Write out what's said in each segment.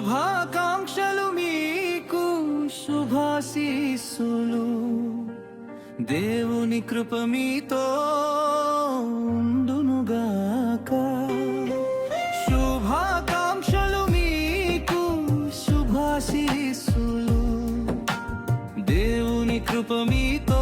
శుభాకాంక్షలు మీకు శుభాశీస్సులు. దేవుని కృప మీతో ఉండునుగాక. శుభాకాంక్షలు మీకు శుభాశీస్సులు. దేవుని కృప మీతో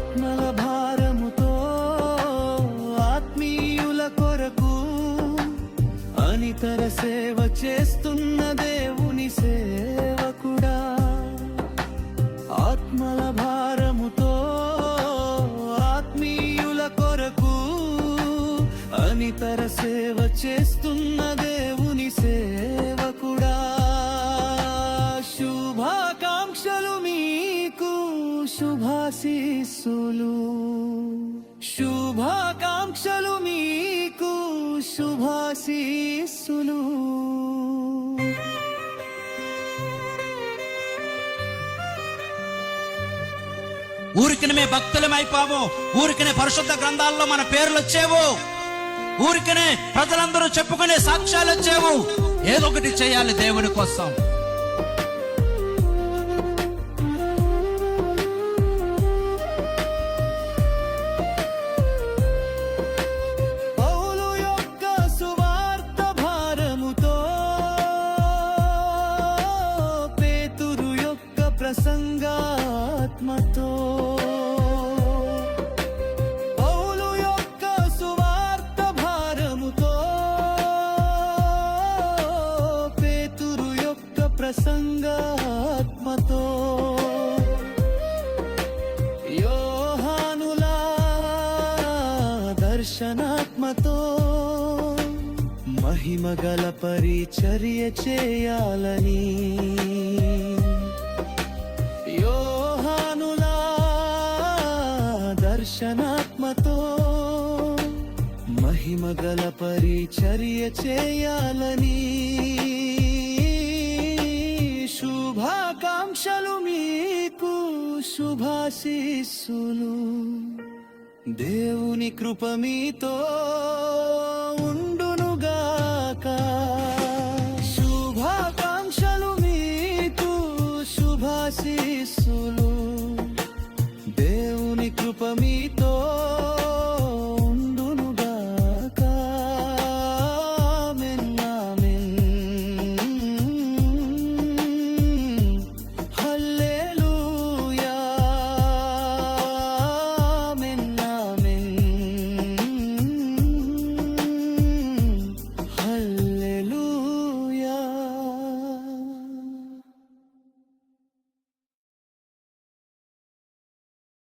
ఆత్మల భారముతో ఆత్మీయుల కొరకు అనితర సేవ చేస్తున్న దేవుని సేవకుడా. ఆత్మల భారముతో ఆత్మీయుల కొరకు అనితర సేవ చేస్తున్న దేవుని సేవ శుభాశీస్సులు. శుభాకాంక్షలు మీకు శుభాశీస్సులు. ఊరికనే మే భక్తులమైపోము ఊరికనే పరిశుద్ధ గ్రంథాల్లో మన పేర్లు వచ్చేవు. ఊరికనే ప్రజలందరూ చెప్పుకునే సాక్ష్యాలు వచ్చేవు. ఏదో ఒకటి చేయాలి దేవుని కోసం. దర్శనాత్మతో మహిమగల పరిచర్య చేయాలని. యోహానులా దర్శనాత్మతో మహిమగల పరిచర్య చేయాలని. శుభాకాంక్షలు మీకు శుభాశీస్సులు. దేవుని కృప మీతో ఉండునుగాక. శుభాకాంక్షలు మీకు శుభాశీస్సులు. దేవుని కృప మీతో Hallelujah.